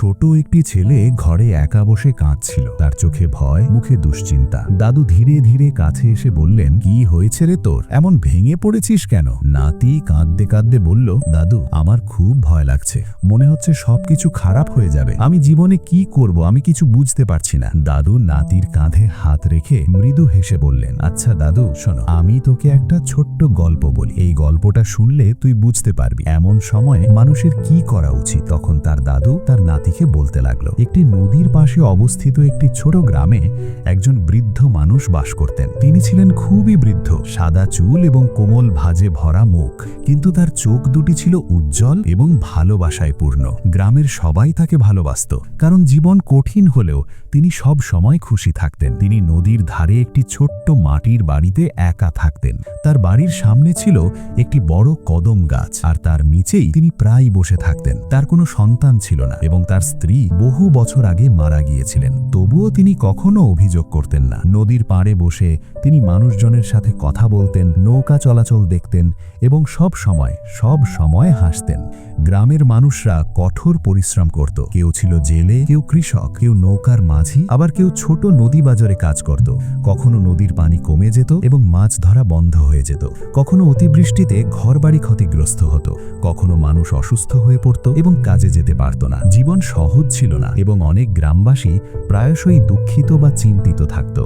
ছোট একটি ছেলে ঘরে একা বসে কাঁদছিল। তার চোখে ভয়, মুখে দুশ্চিন্তা। দাদু ধীরে ধীরে কাছে এসে বললেন, কি হয়েছে রে তোর? এমন ভেঙে পড়েছিস কেন? নাতি কাঁদতে কাঁদতে বলল, দাদু, আমার খুব ভয় লাগছে। মনে হচ্ছে সবকিছু খারাপ হয়ে যাবে। আমি জীবনে কি করব? আমি কিছু বুঝতে পারছি না। দাদু নাতির কাঁধে হাত রেখে মৃদু হেসে বললেন আচ্ছা দাদু, শোনো, আমি তোকে একটা ছোট্ট গল্প বলি। এই গল্পটা শুনলে তুই বুঝতে পারবি। এমন সময়ে মানুষের কি করা উচিত? তখন তার দাদু, তার নাতিকে বলতে লাগল, একটি নদীর পাশে অবস্থিত একটি ছোট গ্রামে একজন বৃদ্ধ মানুষ বাস করতেন। তিনি ছিলেন খুবই বৃদ্ধ, সাদা চুল এবং কোমল ভাজে ভরা মুখ। কিন্তু তার চোখ দুটি ছিল উজ্জ্বল এবং ভালোবাসায় পূর্ণ। গ্রামের সবাই তাকে ভালোবাসত। কারণ জীবন কঠিন হলেও তিনি সব সময় খুশি থাকতেন। তিনি নদীর ধারে একটি ছোট্ট মাটির বাড়িতে একা থাকতেন। তার বাড়ির সামনে ছিল একটি বড় কদম গাছ। আর তার নিচেই তিনি প্রায় বসে থাকতেন। তার কোনো সন্তান ছিল না এবং তার স্ত্রী বহু বছর আগে মারা গিয়েছিলেন। তবুও তিনি কখনো অভিযোগ করতেন না। নদীর পাড়ে বসে তিনি মানুষজনের সাথে কথা বলতেন, নৌকা চলাচল দেখতেন এবং সব সময় সব সময় হাসতেন। গ্রামের মানুষরা কঠোর পরিশ্রম করত। কেউ ছিল জেলে, কেউ কৃষক, কেউ নৌকার মাঝি, আবার কেউ ছোট নদী বাজারে কাজ করত। কখনো নদীর পানি কমে যেত এবং মাছ ধরা বন্ধ হয়ে যেত। কখনো অতিবৃষ্টিতে ঘরবাড়ি ক্ষতিগ্রস্ত হতো। কখনো মানুষ অসুস্থ হয়ে পড়ত এবং কাজে যেতে পারত না। জীবন সহজ ছিল না এবং অনেক গ্রামবাসী প্রায়শই দুঃখিত বা চিন্তিত থাকত।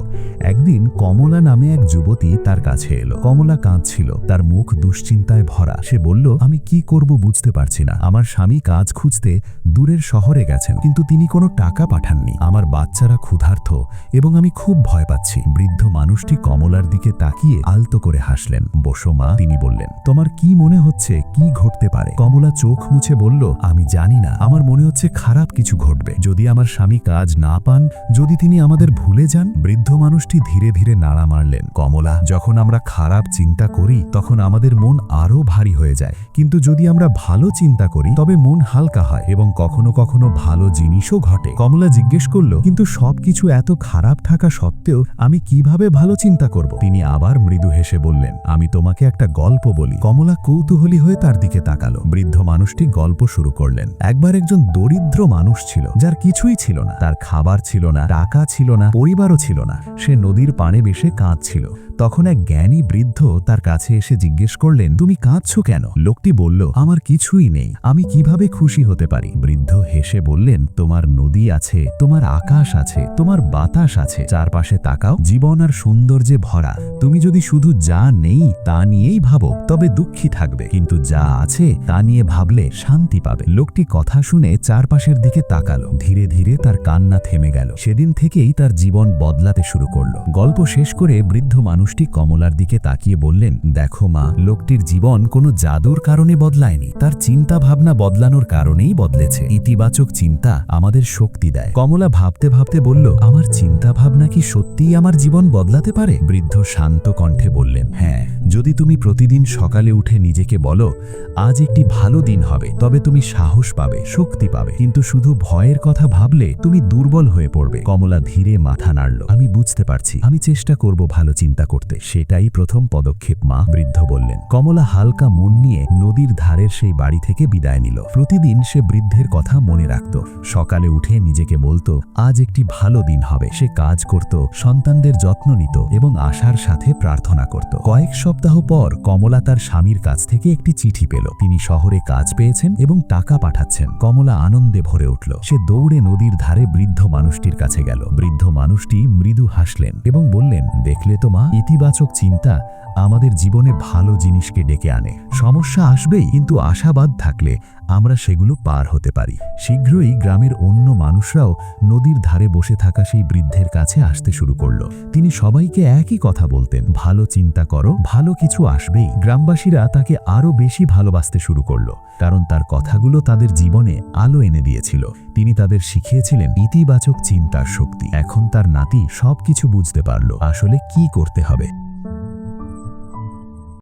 একদিন কমলা নামে এক যুবতী তার কাছে এলো। কমলা কাঁদছিল, তার মুখ দুশ্চিন্তায় ভরা। সে বলল, আমি কি করব বুঝতে পারছি না। আমার স্বামী কাজ খুঁজতে দূরের শহরে গেছেন, কিন্তু তিনি কোনো টাকা পাঠাননি। আমার বাচ্চারা ক্ষুধার্থ এবং আমি খুব ভয় পাচ্ছি। বৃদ্ধ মানুষটি কমলার দিকে তাকিয়ে আলতো করে হাসলেন। বসো মা, তিনি বললেন, তোমার কি মনে হচ্ছে, কি ঘটতে পারে? কমলা চোখ মুছে বলল, আমি জানি না। আমার মনে হচ্ছে খারাপ কিছু ঘটবে। যদি আমার স্বামী কাজ না পান, যদি তিনি আমাদের ভুলে যান, বৃদ্ধ মানুষটি ধীরে ধীরে নাড়া মারলেন। কমলা, যখন আমরা খারাপ চিন্তা করি, তখন আমাদের মন আরও ভারী হয়ে যায়। কিন্তু যদি আমরা ভালো চিন্তা করি, তবে মন হালকা হয় এবং কখনো কখনো ভালো জিনিসও ঘটে। কমলা জিজ্ঞেস করল, কিন্তু সবকিছু এত খারাপ থাকা সত্ত্বেও আমি কীভাবে ভালো চিন্তা করব? তিনি আবার মৃদু হেসে বললেন, আমি তোমাকে একটা গল্প বলি। কমলা কৌতূহলী হয়ে তার দিকে তাকালো। বৃদ্ধ মানুষটি গল্প শুরু করলেন। একবার একজন দরিদ্র মানুষ ছিল, যার কিছুই ছিল না। তার খাবার ছিল না, টাকা ছিল না, পরিবারও ছিল না। সে নদীর পানে বেশে কাঁদছিল। তখন এক জ্ঞানী বৃদ্ধ তার কাছে এসে জিজ্ঞেস করলেন, তুমি কাঁদছ কেন? লোকটি বলল, আমার কিছুই নেই। আমি কীভাবে খুশি হতে পারি? বৃদ্ধ হেসে বললেন, তোমার নদী আছে, তোমার আকাশ আছে, তোমার বাতাস আছে। চারপাশে তাকাও, জীবন আর সৌন্দর্যে ভরা। তুমি যদি শুধু যা নেই, তা নিয়েই ভাবো, তবে দুঃখী থাকবে। কিন্তু যা আছে, তা নিয়ে ভাবলে শান্তি পাবে। লোকটি কথা শুনে চারপাশের দিকে তাকালো। ধীরে ধীরে তার কান্না থেমে গেল। সেদিন থেকেই তার জীবন বদলাতে শুরু করল। গল্প শেষ করে বৃদ্ধ মানুষটি কমলার দিকে তাকিয়ে বললেন, দেখো মা, লোকটির জীবন কোনো জাদুর কারণে বদলায়নি। তার চিন্তা ভাবনা বদলানোর কারণেই বদলেছে। ইতিবাচক চিন্তা আমাদের শক্তি দেয়। কমলা ভাবতে ভাবতে বলল, আমার চিন্তা ভাবনা কি সত্যিই আমার জীবন বদলাতে পারে? বৃদ্ধ শান্ত কণ্ঠে বললেন হ্যাঁ যদি তুমি প্রতিদিন সকালে উঠে নিজেকে বলো, আজ একটি ভালো দিন হবে। তবে তুমি সাহস পাবে, শক্তি পাবে। কিন্তু শুধু ভয়ের কথা ভাবলে তুমি দুর্বল হয়ে পড়বে। কমলা ধীরে মাথা নাড়ল। আমি বুঝতে পারছি। আমি চেষ্টা করব ভালো চিন্তা করতে। সেটাই প্রথম পদক্ষেপ মা বৃদ্ধ বললেন। কমলা হালকা মন নিয়ে নদীর ধারের সেই বাড়ি থেকে বিদায় নিল। প্রতিদিন সে বৃদ্ধের কথা মনে রাখত। সকালে উঠে নিজেকে বলতো, আজ একটি ভালো দিন হবে। সে কাজ করত, সন্তানদের যত্ন নিত এবং আশার সাথে প্রার্থনা করত। কয়েক সপ্তাহ পর কমলা তার স্বামীর কাছ থেকে একটি চিঠি পেল। তিনি শহরে কাজ পেয়েছেন এবং টাকা পাঠাচ্ছেন। কমলা আনন্দে ভরে উঠল। সে দৌড়ে নদীর ধারে বৃদ্ধ মানুষটির কাছে গেল। বৃদ্ধ মানুষটি মৃদু হাসলেন এবং বললেন, দেখলে তো মা, ইতিবাচক চিন্তা আমাদের জীবনে ভালো জিনিসকে ডেকে আনে। সমস্যা আসবেই, কিন্তু আশাবাদ থাকলে আমরা সেগুলো পার হতে পারি। শীঘ্রই গ্রামের অন্য মানুষরাও নদীর ধারে বসে থাকা সেই বৃদ্ধের কাছে আসতে শুরু করল। তিনি সবাইকে একই কথা বলতেন, ভালো চিন্তা করো, ভালো কিছু আসবেই। গ্রামবাসীরা তাকে আরও বেশি ভালোবাসতে শুরু করল, কারণ তার কথাগুলো তাদের জীবনে আলো এনে দিয়েছিল। তিনি তাদের শিখিয়েছিলেন ইতিবাচক চিন্তার শক্তি। এখন তার নাতি সবকিছু বুঝতে পারল, আসলে কি করতে হবে।